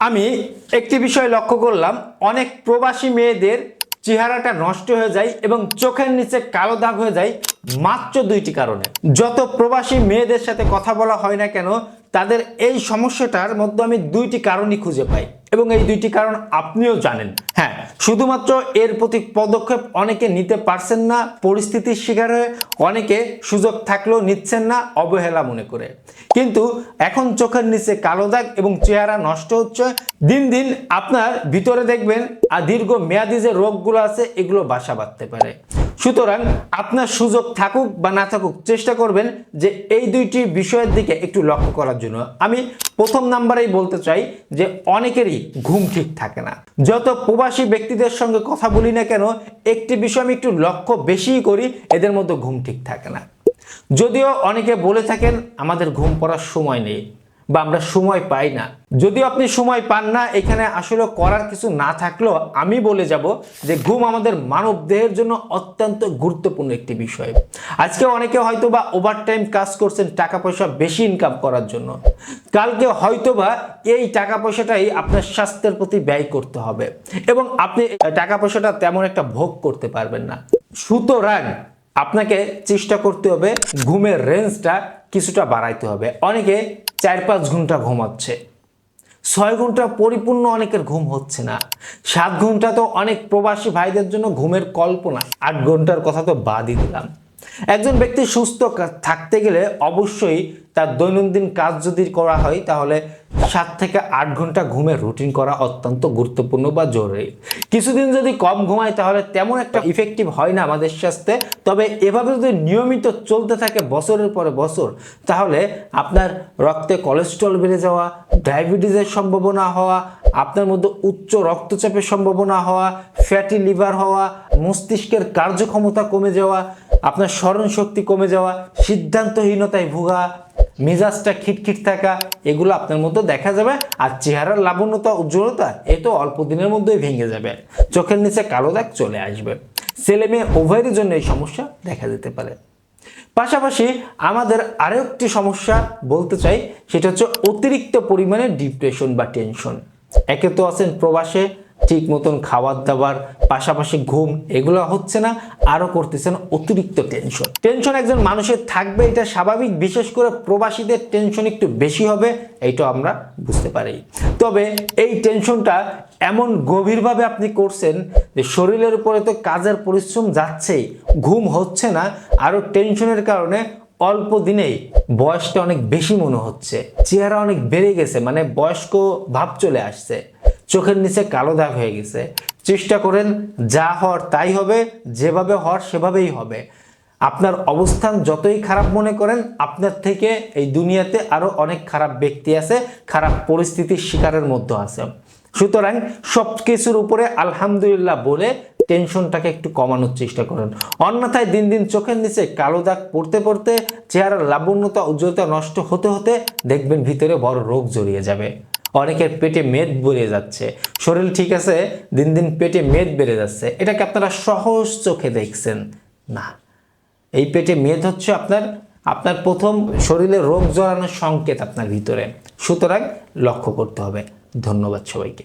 আমি একটি বিষয় লক্ষ্য করলাম, অনেক প্রবাসী মেয়েদের চেহারাটা নষ্ট হয়ে যায় এবং চোখের নিচে কালো দাগ হয়ে যায় মাত্র দুইটি কারণে। যত প্রবাসী মেয়েদের সাথে কথা বলা হয় না কেন, তাদের এই সমস্যাটার মধ্যে আমি দুইটি কারণই খুঁজে পাই। এবং এই দুইটি কারণ আপনিও জানেন। হ্যাঁ শুধুমাত্র এর প্রতি পদক্ষেপ অনেকে নিতে পারছেন না, পরিস্থিতির শিকার হয়ে অনেকে সুযোগ থাকলেও নিচ্ছেন না, অবহেলা মনে করে। কিন্তু এখন চোখের নিচে কালো দাগ এবং চেহারা নষ্ট হচ্ছে। দিন দিন আপনার ভিতরে দেখবেন আর দীর্ঘ মেয়াদি যে রোগগুলো আছে, এগুলো বাসা বাঁধতে পারে। সুতরাং আপনার সুযোগ থাকুক বা না থাকুক, চেষ্টা করবেন যে এই দুইটি বিষয়ের দিকে একটু লক্ষ্য করার জন্য। আমি প্রথম নাম্বারেই বলতে চাই যে অনেকেরই ঘুম ঠিক থাকে না। যত প্রবাসী ব্যক্তিদের সঙ্গে কথা বলি না কেন, একটি বিষয় আমি একটু লক্ষ্য বেশিই করি, এদের মধ্যে ঘুম ঠিক থাকে না। যদিও অনেকে বলে থাকেন, আমাদের ঘুম পড়ার সময় নেই। বা আমরা সময় পাই না। যদিও আপনি সময় পান না, এখানে আসলে করার কিছু না থাকলেও আমি বলে যাব যে ঘুম আমাদের মানব দেহের জন্য অত্যন্ত গুরুত্বপূর্ণ একটি বিষয়। আজকে অনেকে হয়তো বা ওভারটাইম কাজ করছেন টাকা পয়সা বেশি ইনকাম করার জন্য। কালকে হয়তো বা এই টাকা পয়সাটাই আপনার স্বাস্থ্যের প্রতি ব্যয় করতে হবে এবং আপনি টাকা পয়সাটা তেমন একটা ভোগ করতে পারবেন না। সুতরাং আপনাকে চেষ্টা করতে হবে ঘুমের রেঞ্জটা কিছুটা বাড়াইতে হবে। অনেকে চার পাঁচ ঘণ্টা ঘুমাচ্ছে। ছয় ঘণ্টা পরিপূর্ণ অনেকের ঘুম হচ্ছে না। সাত ঘণ্টা তো অনেক প্রবাসী ভাইদের জন্য ঘুমের কল্পনা। আট ঘণ্টার কথা তো বাদই দিলাম। একজন ব্যক্তি সুস্থ থাকতে গেলে অবশ্যই তার দৈনন্দিন কাজ যদি করা হয়, তাহলে সাত থেকে আট ঘণ্টা ঘুমের রুটিন করা অত্যন্ত গুরুত্বপূর্ণ বা জরুরি। কিছুদিন যদি কম ঘুমায়, তাহলে তেমন একটা ইফেক্টিভ হয় না আমাদের স্বাস্থ্যে। তবে এভাবে যদি নিয়মিত চলতে থাকে বছরের পরে বছর, তাহলে আপনার রক্তে কোলেস্ট্রল বেড়ে যাওয়া ডায়াবেটিসের সম্ভাবনা হওয়া, আপনার মধ্যে উচ্চ রক্তচাপের সম্ভাবনা হওয়া ফ্যাটি লিভার হওয়া মস্তিষ্কের কার্যক্ষমতা কমে যাওয়া, আপনার স্মরণশক্তি কমে যাওয়া, সিদ্ধান্তহীনতায় ভোগা, মেজাজটা খিটখিট থাকা, এগুলো আপনার মধ্যে দেখা যাবে আর চেহারার লাবণ্যতা, উজ্জ্বলতা, এ তো অল্প দিনের মধ্যেই ভেঙে যাবে। চোখের নিচে কালো দাগ চলে আসবে। ছেলে মেয়ে উভয়ের জন্য এই সমস্যা দেখা যেতে পারে। পাশাপাশি আমাদের আরও একটি সমস্যা বলতে চাই, সেটা হচ্ছে অতিরিক্ত পরিমাণে ডিপ্রেশন বা টেনশন। একে তো আছেন প্রবাসে ঠিক মতন খাবার দাবার পাশাপাশি ঘুম, এগুলো হচ্ছে না আরও করতেছেন অতিরিক্ত টেনশন টেনশন একজন মানুষের থাকবে, এটা স্বাভাবিক, বিশেষ করে প্রবাসীদের টেনশন একটু বেশি হবে, এইটা আমরা বুঝতে পারি। তবে এই টেনশনটা এমন গভীরভাবে আপনি করছেন যে শরীরের উপরে তো কাজের পরিশ্রম যাচ্ছেই, ঘুম হচ্ছে না আরও টেনশনের কারণে অল্প দিনেই বয়সটা অনেক বেশি মনে হচ্ছে, চেহারা অনেক বেড়ে গেছে মানে বয়স্ক ভাব চলে আসছে। চোখের নিচে কালো দাগ হয়ে গেছে। চেষ্টা করেন, যা হওয়ার তাই হবে, যেভাবে হওয়ার সেভাবেই হবে। আপনার অবস্থান যতই খারাপ মনে করেন, আপনার থেকে এই দুনিয়াতে আরও অনেক খারাপ ব্যক্তি আছে, খারাপ পরিস্থিতির শিকারের মধ্যে আছে। সুতরাং সব কিছুর উপরে আলহামদুলিল্লাহ বলে টেনশনটাকে একটু কমানোর চেষ্টা করেন। অন্যথায় দিন দিন চোখের নিচে কালো দাগ পড়তে পড়তে চেহারার লাবণ্যতা, উজ্জ্বলতা নষ্ট হতে হতে দেখবেন ভিতরে বড় রোগ জড়িয়ে যাবে। অনেকের পেটে মেদ বেড়ে যাচ্ছে। শরীর ঠিক আছে, দিন দিন পেটে মেদ বেড়ে যাচ্ছে। এটাকে আপনারা সহজ চোখে দেখছেন। না, এই পেটে মেদ হচ্ছে আপনার আপনার প্রথম শরীরে রোগ জড়ানোর সংকেত আপনার ভিতরে। সুতরাং লক্ষ্য করতে হবে। ধন্যবাদ সবাইকে।